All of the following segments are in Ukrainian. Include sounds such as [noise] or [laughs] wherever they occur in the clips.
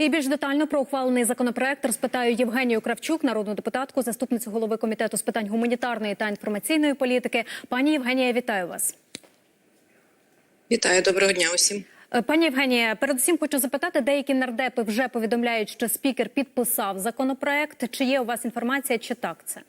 І більш детально про ухвалений законопроект розпитаю Євгенію Кравчук, народну депутатку, заступницю голови комітету з питань гуманітарної та інформаційної політики. Пані Євгенія, вітаю вас. Вітаю, доброго дня усім. Е, Пані Євгенія, передусім хочу запитати, деякі нардепи вже повідомляють, що спікер підписав законопроект. Чи є у вас інформація, чи так це?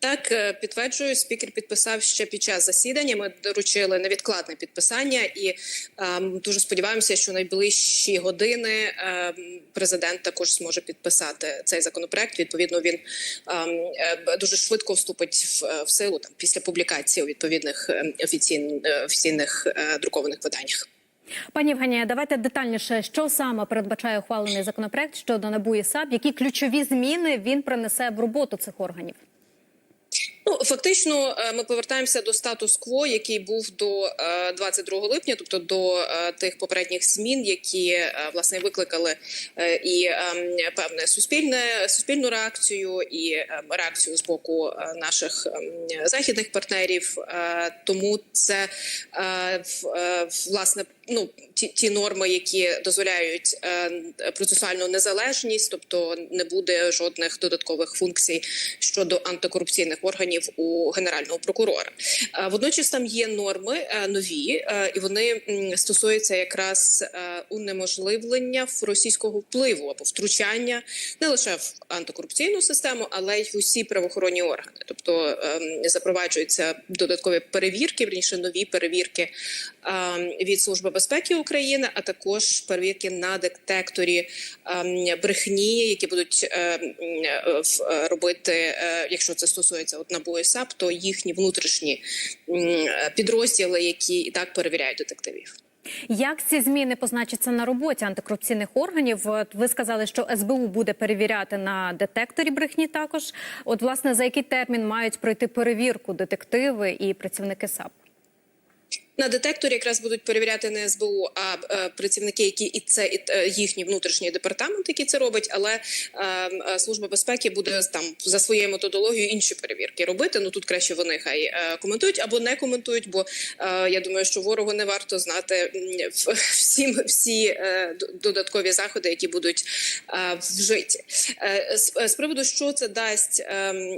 Так, е, підтверджую, спікер підписав ще під час засідання. Ми доручили невідкладне підписання, і ем, дуже сподіваємося, що найближчі години ем, президент також зможе підписати цей законопроект. Відповідно, він ем, е, дуже швидко вступить в, в силу там після публікації у відповідних ем, офіційн, е, офіційних е, друкованих виданнях. Пані Євгенія, давайте детальніше, що саме передбачає ухвалений законопроект щодо НАБУ і САП, які ключові зміни він принесе в роботу цих органів. Ну фактично, е, ми повертаємося до статус-кво, який був до е, 22 липня, тобто до е, тих попередніх змін, які е, власне викликали е, і е, певне суспільне суспільну реакцію, і е, реакцію з боку е, наших е, західних партнерів. Е, Тому це е, е, власне ну ті, ті норми, які дозволяють е, процесуальну незалежність, тобто не буде жодних додаткових функцій щодо антикорупційних органів у генерального прокурора. Е, Водночас там є норми е, нові, і вони стосуються якраз унеможливлення російського впливу або втручання не лише в антикорупційну систему, але й в усі правоохоронні органи. Тобто ем, запроваджуються додаткові перевірки, вірніше нові перевірки ем, від служби безпеки України, а також перевірки на детекторі ем, брехні, які будуть робити, е, якщо це стосується от НАБУ і САП, то їхні внутрішні підрозділи, які і так перевіряють детективів. Як ці зміни позначаться на роботі антикорупційних органів? Ви сказали, що СБУ буде перевіряти на детекторі брехні. Також, от власне за який термін мають пройти перевірку детективи і працівники САП? На детекторі якраз будуть перевіряти не СБУ, а е, працівники, які і це і е, їхній внутрішній департамент, який це робить. Але е, служба безпеки буде там за своєю методологією інші перевірки робити. Ну тут краще вони хай коментують або не коментують. Бо я думаю, що ворогу не варто знати [laughs] всі, всі додаткові заходи, які будуть вжиті. З, приводу, що це дасть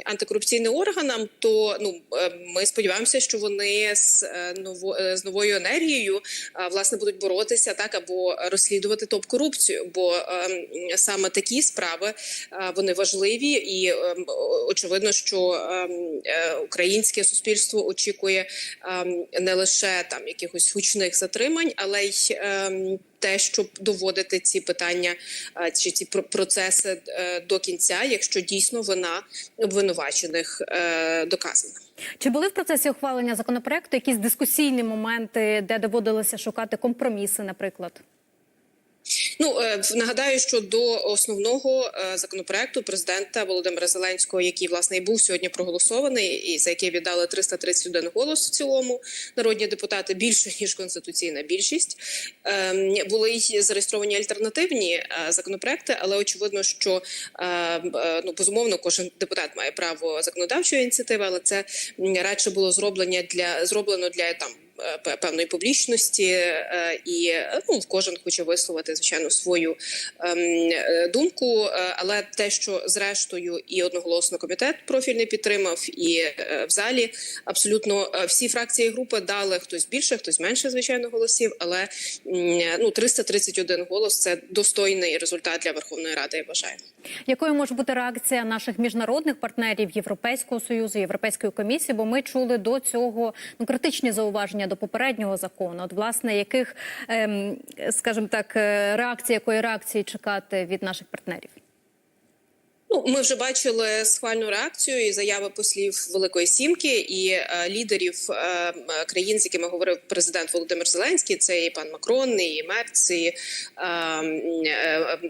антикорупційним органам, то ну ми сподіваємося, що вони з ново з новою енергією власне будуть боротися так або розслідувати топ корупцію. Бо е, саме такі справи е, вони важливі, і е, м, о- очевидно, що е, м, е, українське суспільство очікує не лише там якихось гучних затримань, але й те, щоб доводити ці питання е, чи ці про- процеси до кінця, якщо дійсно вина обвинувачених доказана. Чи були в процесі ухвалення законопроекту якісь дискусійні моменти, де доводилося шукати компроміси, наприклад? Ну е, нагадаю, що до основного е, законопроекту президента Володимира Зеленського, який власне і був сьогодні проголосований, і за який віддали 331 голос в цілому народні депутати більше ніж конституційна більшість, ем, були зареєстровані альтернативні е, законопроекти, але очевидно, що е, е, ну безумовно кожен депутат має право законодавчої ініціативи, але це радше було зроблення для зроблено для там певної публічності, е, і е, ну кожен хоче висловити звичайно свою ем, е, думку. е, Але те, що зрештою і одноголосно комітет профільний підтримав, і е, в залі абсолютно е, всі фракції і групи дали хтось більше, хтось менше, звичайно, голосів. Але ну 331 голос це достойний результат для Верховної Ради. Я вважаю. Якою може бути реакція наших міжнародних партнерів Європейського союзу, Європейської комісії? Бо ми чули до цього ну критичні зауваження до попереднього закону. От власне яких, ем, скажімо так, е, реакції, якої реакції чекати від наших партнерів? Ну, ми вже бачили схвальну реакцію і заяви послів Великої Сімки і е, лідерів е, країн, з якими говорив президент Володимир Зеленський. Це і пан Макрон, і Мерц, і е, е,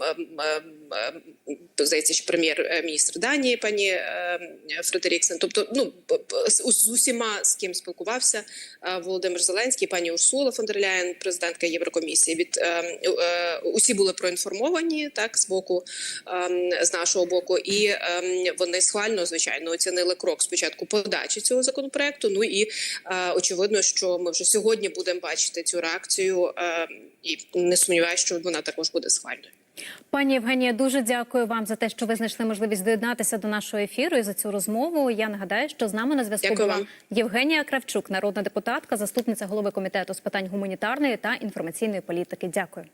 м, здається, що прем'єр-міністр Данії, пані е, Фредеріксен. Тобто, ну з усіма з ким спілкувався е, Володимир Зеленський, пані Урсула фон дер Ляєн, президентка Єврокомісії. Від е, е, усі були проінформовані так з боку е, з нашого боку. Боку, і ем, вони схвально звичайно оцінили крок спочатку подачі цього законопроекту. Ну і е, очевидно, що ми вже сьогодні будемо бачити цю реакцію, е, і не сумніваюся, що вона також буде схвальною. Пані Євгенія, дуже дякую вам за те, що ви знайшли можливість доєднатися до нашого ефіру і за цю розмову. Я нагадаю, що з нами на зв'язку була вам. Євгенія Кравчук, народна депутатка, заступниця голови комітету з питань гуманітарної та інформаційної політики. Дякую.